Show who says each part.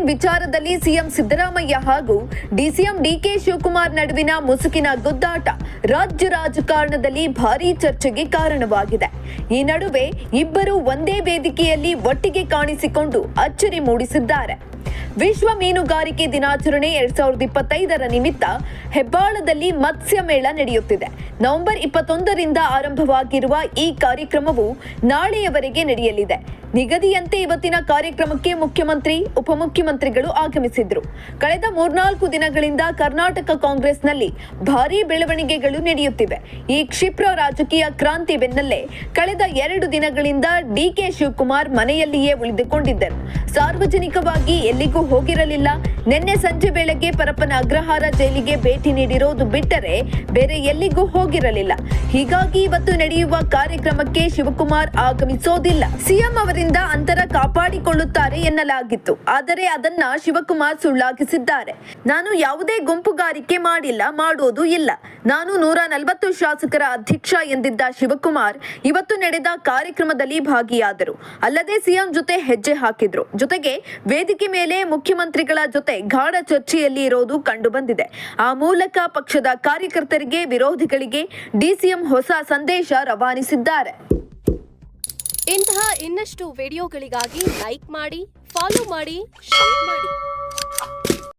Speaker 1: ವಿಚಾರದಲ್ಲಿ ಸಿಎಂ ಸಿದ್ದರಾಮಯ್ಯ ಹಾಗೂ DCM DK Shivakumar ನಡುವಿನ ಮುಸುಕಿನ ಗುದ್ದಾಟ ರಾಜ್ಯ ರಾಜಕಾರಣದಲ್ಲಿ ಭಾರೀ ಚರ್ಚೆಗೆ ಕಾರಣವಾಗಿದೆ. ಈ ನಡುವೆ ಇಬ್ಬರು ಒಂದೇ ವೇದಿಕೆಯಲ್ಲಿ ಒಟ್ಟಿಗೆ ಕಾಣಿಸಿಕೊಂಡು ಅಚ್ಚರಿ ಮೂಡಿಸಿದ್ದಾರೆ. ವಿಶ್ವ ಮೀನುಗಾರಿಕೆ ದಿನಾಚರಣೆ ಎರಡ್ ಸಾವಿರದ ಇಪ್ಪತ್ತೈದರ ನಿಮಿತ್ತ ಹೆಬ್ಬಾಳದಲ್ಲಿ ಮತ್ಸ್ಯ ಮೇಳ ನಡೆಯುತ್ತಿದೆ. ನವೆಂಬರ್ ಇಪ್ಪತ್ತೊಂದರಿಂದ ಆರಂಭವಾಗಿರುವ ಈ ಕಾರ್ಯಕ್ರಮವು ನಾಳೆಯವರೆಗೆ ನಡೆಯಲಿದೆ. ನಿಗದಿಯಂತೆ ಇವತ್ತಿನ ಕಾರ್ಯಕ್ರಮಕ್ಕೆ ಮುಖ್ಯಮಂತ್ರಿ, ಉಪಮುಖ್ಯಮಂತ್ರಿಗಳು ಆಗಮಿಸಿದ್ರು. ಕಳೆದ ಮೂರ್ನಾಲ್ಕು ದಿನಗಳಿಂದ ಕರ್ನಾಟಕ ಕಾಂಗ್ರೆಸ್ನಲ್ಲಿ ಭಾರೀ ಬೆಳವಣಿಗೆಗಳು ನಡೆಯುತ್ತಿವೆ. ಈ ಕ್ಷಿಪ್ರ ರಾಜಕೀಯ ಕ್ರಾಂತಿ ಬೆನ್ನಲ್ಲೇ ಕಳೆದ ಎರಡು ದಿನಗಳಿಂದ ಡಿಕೆ ಶಿವಕುಮಾರ್ ಮನೆಯಲ್ಲಿಯೇ ಉಳಿದುಕೊಂಡಿದ್ದರು. ಸಾರ್ವಜನಿಕವಾಗಿ ಎಲ್ಲಿಗೂ ಹೋಗಿರಲಿಲ್ಲ. ನಿನ್ನೆ ಸಂಜೆ ವೇಳೆಗೆ ಪರಪ್ಪನ ಅಗ್ರಹಾರ ಜೈಲಿಗೆ ಭೇಟಿ ನೀಡಿರೋದು ಬಿಟ್ಟರೆ ಬೇರೆ ಎಲ್ಲಿಗೂ ಹೋಗಿರಲಿಲ್ಲ. ಹೀಗಾಗಿ ಇವತ್ತು ನಡೆಯುವ ಕಾರ್ಯಕ್ರಮಕ್ಕೆ ಶಿವಕುಮಾರ್ ಆಗಮಿಸೋದಿಲ್ಲ. ಸಿಎಂ ಅವರಿಂದ ಅಂತರ ಕಾಪಾಡಿಕೊಳ್ಳುತ್ತಾರೆ ಎನ್ನಲಾಗಿತ್ತು. ಆದರೆ ಅದನ್ನ ಶಿವಕುಮಾರ್ ಸುಳ್ಳಾಗಿಸಿದ್ದಾರೆ. ನಾನು ಯಾವುದೇ ಗುಂಪುಗಾರಿಕೆ ಮಾಡಿಲ್ಲ, ಮಾಡೋದು ಇಲ್ಲ. ನಾನು ನೂರ ನಲವತ್ತು ಶಾಸಕರ ಅಧ್ಯಕ್ಷ ಎಂದಿದ್ದ ಶಿವಕುಮಾರ್ ಇವತ್ತು ನಡೆದ ಕಾರ್ಯಕ್ರಮದಲ್ಲಿ ಭಾಗಿಯಾದರು. ಅಲ್ಲದೆ ಸಿಎಂ ಜೊತೆ ಹೆಜ್ಜೆ ಹಾಕಿದ್ರು. ಜೊತೆಗೆ ವೇದಿಕೆ ಮೇಲೆ ಮುಖ್ಯಮಂತ್ರಿಗಳ ಜೊತೆ ಗಾಢ ಚರ್ಚೆಯಲ್ಲಿ ಇರೋದು ಕಂಡುಬಂದಿದೆ. ಆ ಮೂಲಕ ಪಕ್ಷದ ಕಾರ್ಯಕರ್ತರಿಗೆ, ವಿರೋಧಿಗಳಿಗೆ ಡಿಸಿಎಂ ಹೊಸ ಸಂದೇಶ ರವಾನಿಸಿದ್ದಾರೆ.
Speaker 2: ಇಂತಹ ಇನ್ನಷ್ಟು ವಿಡಿಯೋಗಳಿಗಾಗಿ ಲೈಕ್ ಮಾಡಿ, ಫಾಲೋ ಮಾಡಿ, ಶೇರ್ ಮಾಡಿ.